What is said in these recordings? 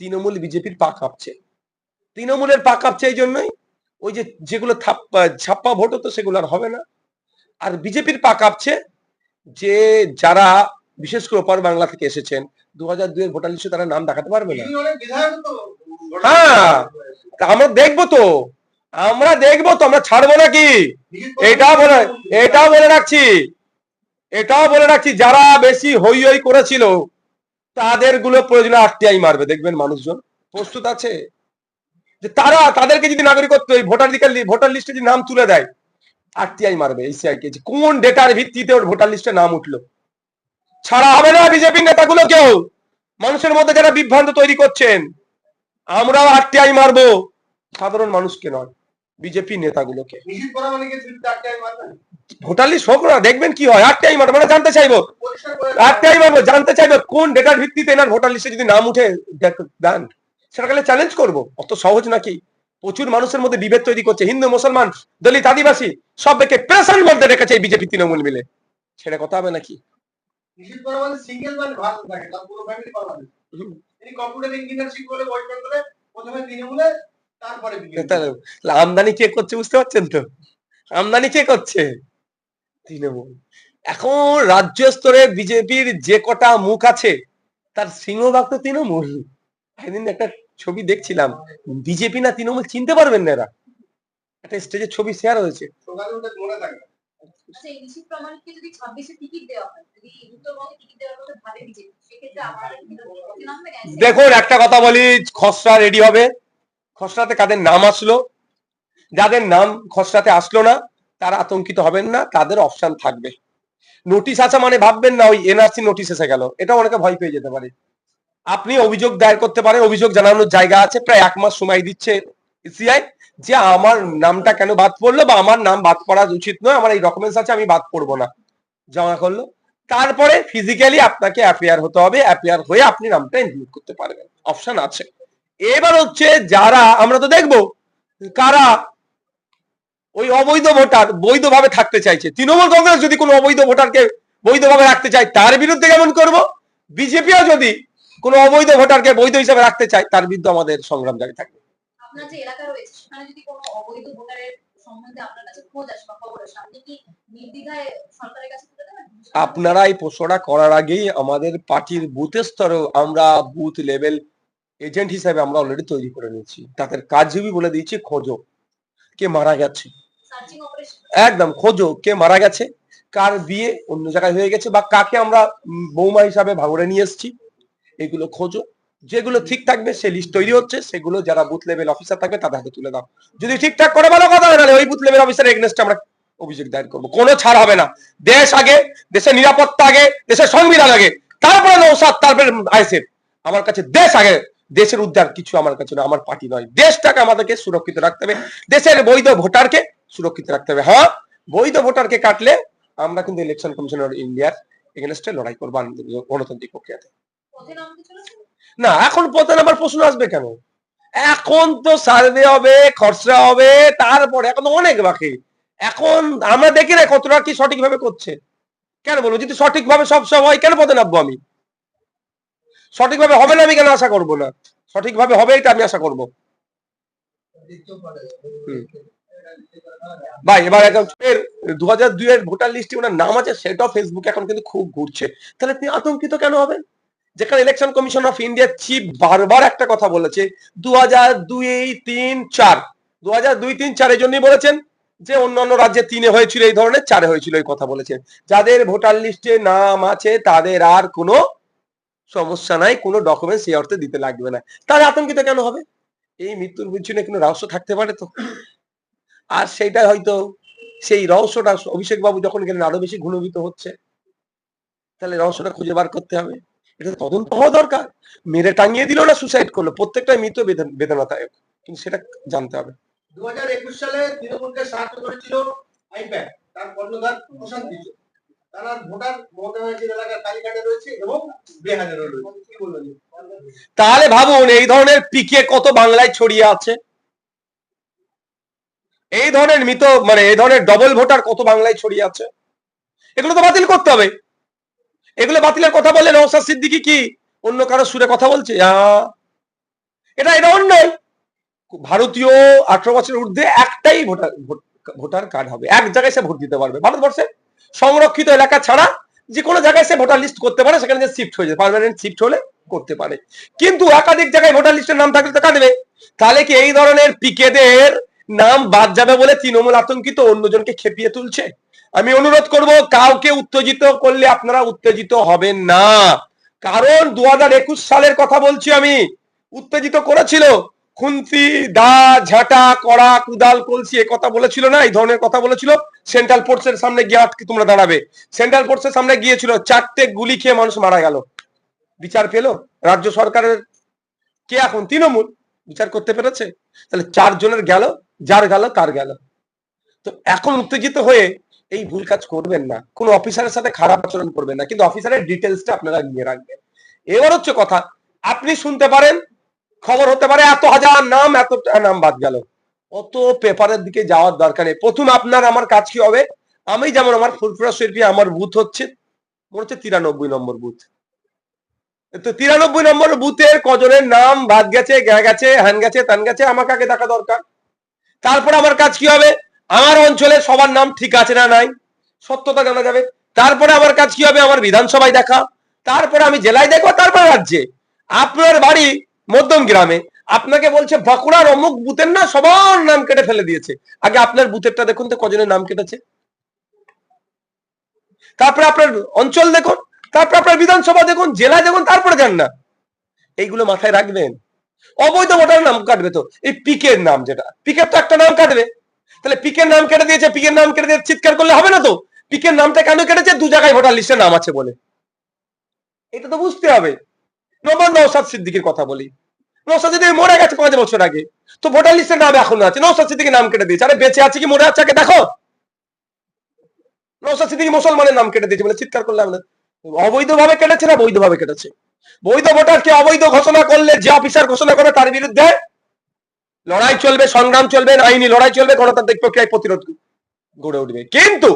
তৃণমূল বিজেপির পা কাঁপছে। তৃণমূলের পা কাঁপছে এই জন্যই ওই যে যেগুলো থাপ্পা- ছাপ্পা ভোট হতো সেগুলো আর হবে না। আর বিজেপির পা কাঁপছে যে যারা বিশেষ করে ওপার বাংলা থেকে এসেছেন দু হাজার দুয়ের ভোটার লিস্টে তারা নাম দেখাতে পারবে না। হ্যাঁ আমরা দেখব তো আমরা দেখব তো আমরা ছাড়বো নাকি এটাও বলে এটাও বলে রাখছি এটাও বলে রাখছি যারা বেশি হই হই করেছিল তাদেরগুলো প্রয়োজনে আরটিআই মারবে, দেখবেন মানুষজন। প্রস্তুত আছে? যে তারা, তাদেরকে যদি নাগরিকত্ব, এই ভোটার ভোটার লিস্টে যদি নাম তুলে দেয়, আরটিআই মারবে এসিআই কে। কোন ডেটার ভিত্তিতে ওর ভোটার লিস্টে নাম উঠল? ছাড়া হবে না বিজেপির নেতাগুলো কেউ। মানুষের মধ্যে যারা বিভ্রান্ত তৈরি করছেন, আমরাও আরটিআই মারবো। সাধারণ মানুষকে নয়, বিজেপি নেতাগুলোকে। নিষিদ্ধ করা মানে কি ফিল্ড আটকায় মারবেন ভোটার লিস্ট হোক না দেখবেন কি হয়? আরটিআই মারবো মানে জানতে চাইব। করে আরটিআই মারবো জানতে চাইব কোন ডেটার ভিত্তিতে এনার ভোটার লিস্টে যদি নাম উঠে দেন। সেটা গেলে চ্যালেঞ্জ করব। অত সহজ নাকি? প্রচুর মানুষের মধ্যে বিভেদ তৈরি করছে। হিন্দু মুসলমান দলিত আদিবাসী সবাইকে প্রেসেন্ট মধ্যে রেখেছে এই বিজেপি তৃণমূল মিলে। ছেড়ে কথা হবে নাকি? করা মানে মানে আমদানি কে করছে বুঝতে পারছেন তো? আমদানি কে করছে? তৃণমূল। এখন রাজ্য স্তরে বিজেপির যে কটা মুখ আছে তার সিংহভাগ তো তৃণমূল। একদিন একটা ছবি দেখছিলাম বিজেপি না তৃণমূল চিনতে পারবেন না এরা। একটা স্টেজে ছবি শেয়ার হয়েছে। আচ্ছা দেখুন একটা কথা বলি খসড়া রেডি হবে। খসড়াতে কাদের নাম আসলো? যাদের নাম খসড়াতে আসলো না তারা আতঙ্কিত হবেন না, তাদের অপশন থাকবে। নোটিশ আসা মানে ভাববেন না, ওই এনআরসি নোটিশ এসে গেল। এটা অনেকে ভয় পেয়ে যেতে পারে। আপনি অভিযোগ দায়ের করতে পারেন, অভিযোগ জানানোর জায়গা আছে, প্রায় এক মাস সময় দিচ্ছে সিআই। যে আমার নামটা কেন বাদ পড়ল বা আমার নাম বাদ পড়া উচিত নয়, আমার এই ডকুমেন্টস আছে, আমি বাদ পড়ব না। জমা করল। তারপরে ফিজিক্যালি আপনাকে অ্যাপিয়ার হতে হবে অ্যাপিয়ার হয়ে আপনি নামটা ইনক্লুড করতে পারবেন। অপশন আছে। এবার হচ্ছে যারা, আমরা তো দেখব, কারা ওই অবৈধ ভোটার বৈধভাবে থাকতে চাইছে। তৃণমূল কংগ্রেস যদি কোনো অবৈধ ভোটারকে বৈধভাবে রাখতে চায় তার বিরুদ্ধে কেমন করব বিজেপিও যদি কোনো অবৈধ ভোটারকে বৈধ হিসাবে রাখতে চায় তার বিরুদ্ধে আমাদের সংগ্রাম জারি থাকবে। আপনার এই প্রশ্নটা করার আগেই আমাদের পার্টির বুথের স্তরেও আমরা বুথ লেভেল এজেন্ট হিসাবে আমরা অলরেডি তৈরি করে নিয়েছি। তাদের কাজজীবী বলে দিয়েছি খোঁজো। কে মারা গেছে? একদম খোঁজো কে মারা গেছে কার বিয়ে অন্য জায়গায় হয়ে গেছে বা কাকে আমরা বৌমা হিসাবে ভাঙড়ে নিয়ে এসেছি এগুলো খোঁজো। যেগুলো ঠিক থাকবে সে লিস্ট তৈরি হচ্ছে সেগুলো যারা বুথ লেভেল অফিসার থাকবে তাদের হাতে তুলে দাও। যদি ঠিকঠাক করে ভালো কথা নাহলে ওই বুথ লেভেল অফিসার এগনেস্ট আমরা অভিযোগ দায়ের করব। কোনো ছাড় হবে না। দেশ আগে দেশের নিরাপত্তা আগে দেশের সংবিধান আগে তারপরে নৌসাদ তারপরে আইসেফ আমার কাছে দেশ আগে দেশের উদ্ধার কিছু আমার কাছে না আমার পার্টি নয়। দেশটাকে আমাদেরকে সুরক্ষিত রাখতে হবে। দেশের বৈধ ভোটারকে সুরক্ষিত রাখতে হবে। হ্যাঁ বৈধ ভোটারকে কাটলে আমরা কিন্তু ইলেকশন কমিশনার ইন্ডিয়ার এগেনস্টে লড়াই করব গণতান্ত্রিক প্রক্রিয়াতে। না, এখন পথে নামার প্রশ্ন আসবে কেন? এখন তো সার্ভে হবে খরচা হবে, তারপরে এখন অনেক বাকি। এখন আমরা দেখি না কতটা কি সঠিকভাবে করছে। কেন বলব? যদি সঠিকভাবে সব সব হয় কেন পথে নামবো আমি? সঠিকভাবে হবে না আমি কেন আশা করব না? সঠিকভাবে হবে এটা আমি আশা করব। ভাই, এবার একদম দু হাজার দুই এর ভোটার লিস্টে ওনার নাম আছে, সেটাও ফেসবুকে এখন কিন্তু খুব ঘুরছে। তাহলে আপনি আতঙ্কিত কেন হবেন? যেখানে ইলেকশন কমিশন অফ ইন্ডিয়ার চিফ বারবার একটা কথা বলেছে দু হাজার দুই, তিন, চার। দু হাজার দুই, তিন চারের জন্যই বলেছেন যে অন্যান্য রাজ্যে তিনে হয়েছিল, এই ধরনের চারে হয়েছিল এই কথা বলেছেন যাদের ভোটার লিস্টে নাম আছে, তাদের আর কোনো সমস্যা নাই, কোনো ডকুমেন্ট সেই অর্থে দিতে লাগবে না। তাহলে আতঙ্কিত কেন হবে? এই মৃত্যুর পিছনে কোনো রহস্য থাকতে পারে তো? আর সেইটা হয়তো সেই রহস্যটা অভিষেক বাবু যখন গেলেন, আরও বেশি ঘনীভূত হচ্ছে। তাহলে রহস্যটা খুঁজে বার করতে হবে। এটা তদন্ত হওয়া দরকার। মেরে টাঙিয়ে দিল না সুসাইড করল। প্রত্যেকটাই মৃত বেদন- বেদনাদায়ক। কিন্তু সেটা জানতে হবে। দু হাজার একুশ সালে তৃণমূলকে সাহায্য করেছিল আইপ্যাক তার কর্ণধার প্রশান্ত তাহলে ভাবুন, এই ধরনের পিকে কত বাংলায় ছড়িয়ে আছে? এই ধরনের মৃত মানে এই ধরনের ডবল ভোটার কত বাংলায় ছড়িয়ে আছে? এগুলো তো বাতিল করতে হবে। এগুলো বাতিলের কথা বললে নৌসাদ সিদ্দিকি কি অন্য কারও সুরে কথা বলছে? এটা এটা অন্যায়। ভারতীয় আঠারো বছরের ঊর্ধ্বে একটাই ভোটার ভোটার কার্ড হবে। এক জায়গায় সে ভোট দিতে পারবে। ভারতবর্ষে সংরক্ষিত এলাকা ছাড়া যে কোনো জায়গায় সে ভোটার লিস্ট করতে পারে, সেখানে শিফট হয়ে যায় পার্মানেন্ট শিফট হলে করতে পারে। কিন্তু একাধিক জায়গায় ভোটার লিস্টের নাম থাকলে তো কাটবে। তাহলে কি এই ধরনের পিকেদের নাম বাদ যাবে বলে তৃণমূল আতঙ্কিত অন্যজনকে খেপিয়ে তুলছে? আমি অনুরোধ করব, কাউকে উত্তেজিত করলে আপনারা উত্তেজিত হবেন না। কারণ দু হাজার একুশ সালের কথা বলছি আমি। উত্তেজিত করেছিল খুন্তি, দা, ঝাঁটা, কড়া, কুদাল, কলসি, এ কথা বলেছিল না, এই ধরনের কথা বলেছিল। সেন্ট্রাল ফোর্সের সামনে গিয়ে আটকে তোমরা দাঁড়াবে। সেন্ট্রাল ফোর্সের সামনে গিয়েছিল, চারটে গুলি খেয়ে মানুষ মারা গেল। বিচার পেল? রাজ্য সরকারের কে এখন? তৃণমূল। বিচার করতে পেরেছে? তাহলে চারজনের গেল, যার গেল, তার গেল। তো এখন উত্তেজিত হয়ে এই ভুল কাজ করবেন না। কোন অফিসারের সাথে খারাপ আচরণ করবেন না। কিন্তু অফিসারের ডিটেলসটা আপনারা নিয়ে রাখবেন। এবার হচ্ছে কথা, আপনি শুনতে পারেন, খবর হতে পারে এত হাজার নাম এত নাম বাদ গেল। অত পেপারের দিকে যাওয়ার দরকার নেই। প্রথম আপনার আমার কাজ কি হবে? আমি যেমন আমার ফুলফুরা শিল্পী, আমার বুথ হচ্ছে, মনে হচ্ছে তিরানব্বই নম্বর বুথ। তো তিরানব্বই নম্বর বুথের কজনের নাম ভাত গেছে গ্যা গেছে হ্যান গেছে, তান গেছে আমাকে আগে দেখা দরকার? তারপর আমার কাজ কি হবে? আমার অঞ্চলে সবার নাম ঠিক আছে না নাই? সত্যতা জানা যাবে। তারপরে আমার কাজ কি হবে? আমার বিধানসভায় দেখা। তারপরে আমি জেলায় দেখব, তারপরে রাজ্যে। আপনার বাড়ি মধ্যম গ্রামে। আপনাকে বলছে, বাঁকুড়ার অমুক বুথের না সবার নাম কেটে ফেলে দিয়েছে। আগে আপনার বুথেরটা দেখুন তো, কজনের নাম কেটেছে। তারপরে আপনার অঞ্চল দেখুন, তারপর আপনার বিধানসভা দেখুন, জেলা দেখুন, তারপরে যান না। এইগুলো মাথায় রাখবেন। অবৈধ ভোটার নাম কাটবে তো, এই পিকের নাম যেটা। পিকের তো একটা নাম কাটবে। তাহলে পিকের নাম কেটে দিয়েছে, পিকের নাম কেটে দিয়ে চিৎকার করলে হবে না তো? পিকের নামটা কেন কেটেছে? দু জায়গায় ভোটার লিস্টে নাম আছে বলে। এটা তো বুঝতে হবে। নৌসাদ সিদ্দিকের কথা বলি। নৌসাদ সিদ্দিক মরে গেছে পাঁচ বছর আগে। তো ভোটার লিস্টে নাম এখনও আছে। নৌসাদ সিদ্দিকের নাম কেটে দিয়েছে। আরে বেঁচে আছে কি মরে আছে? আগে দেখো। নৌসাদ সিদ্দিক মুসলমানের নাম কেটে দিয়েছে বলে চিৎকার করলাম না অবৈধভাবে কেটেছে না বৈধভাবে কেটেছে? বৈধ ভোটারকে অবৈধ ঘোষণা করলে যে অফিসার ঘোষণা করে তার বিরুদ্ধে লড়াই চলবে, সংগ্রাম চলবে, আইনি লড়াই চলবে, গণতান্ত্রিক প্রক্রিয়ায় প্রতিরোধ গড়ে উঠবে। কিন্তু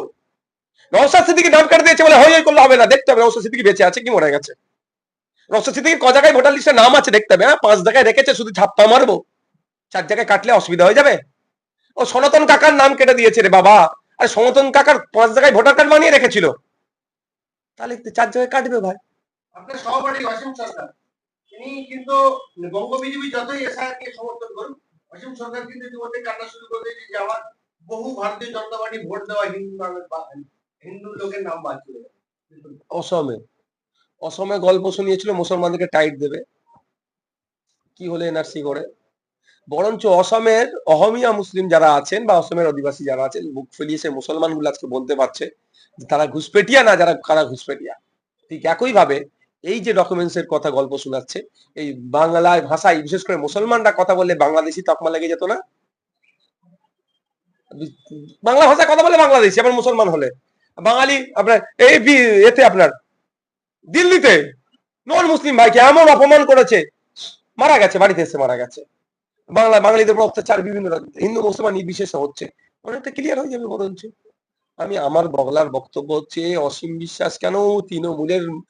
নৌসাদ সিদ্দিকি নাম কেটে দিয়েছে বলে হই হই করলে হবে না। দেখতে হবে নৌসাদ সিদ্দিকি বেঁচে আছে কি মরে গেছে। সিদ্দিকি ক জায়গায় ভোটার লিস্টে নাম আছে দেখতে হবে হ্যাঁ? পাঁচ জায়গায় রেখেছে শুধু ছাপ্পা মারবো। চার জায়গায় কাটলে অসুবিধা হয়ে যাবে। ও সনাতন কাকার নাম কেটে দিয়েছে রে বাবা। আর সনাতন কাকার পাঁচ জায়গায় ভোটার কার্ড বানিয়ে রেখেছিল। তাহলে চার জায়গায় কাটবে ভাই। আপনার সহপাঠী অসীম সরকার। তিনি কিন্তু বঙ্গ বিজেপি যতই এসআর কে সমর্থন করুন অসীম সরকার কিন্তু ইতিমধ্যে শুরু করে দিয়েছে যে আমার বহু ভারতীয় জনতা পার্টি ভোট দেওয়া হিন্দু নামের হিন্দু লোকের নাম বাদ চলে অসমে। অসমে গল্প শুনিয়েছিল, মুসলমানদেরকে টাইট দেবে। কি হলে এনআরসি করে বরঞ্চ অসমের অহমিয়া মুসলিম যারা আছেন বা অসমের অধিবাসী যারা আছেন বুক ফেলিয়ে সে মুসলমানগুলো আজকে বলতে পারছে তারা ঘুষপেটিয়া না, যারা কারা ঘুষপেটিয়া? ঠিক একই ভাবে এই যে ডকুমেন্টস এর কথা গল্প শোনাচ্ছে, এই বাংলায় ভাষায়, বিশেষ করে মুসলমানরা কথা বললে বাংলাদেশি তকমা লেগে যেত না? বাংলা ভাষায় কথা বলে বাংলাদেশি, আবার মুসলমান হলে। বাঙালি, আপনার এই এতে আপনার দিল্লিতে নন মুসলিম ভাইকে এমন অপমান করেছে, মারা গেছে, বাড়িতে এসে মারা গেছে। বাংলা, বাঙালিদের উপর অত্যাচার বিভিন্ন হিন্দু, মুসলমান নির্বিশেষে হচ্ছে। অনেকটা ক্লিয়ার হয়ে যাবে বরঞ্চ। আমি আমার বগলার বক্তব্য হচ্ছে, অসীম বিশ্বাস কেন তৃণমূলের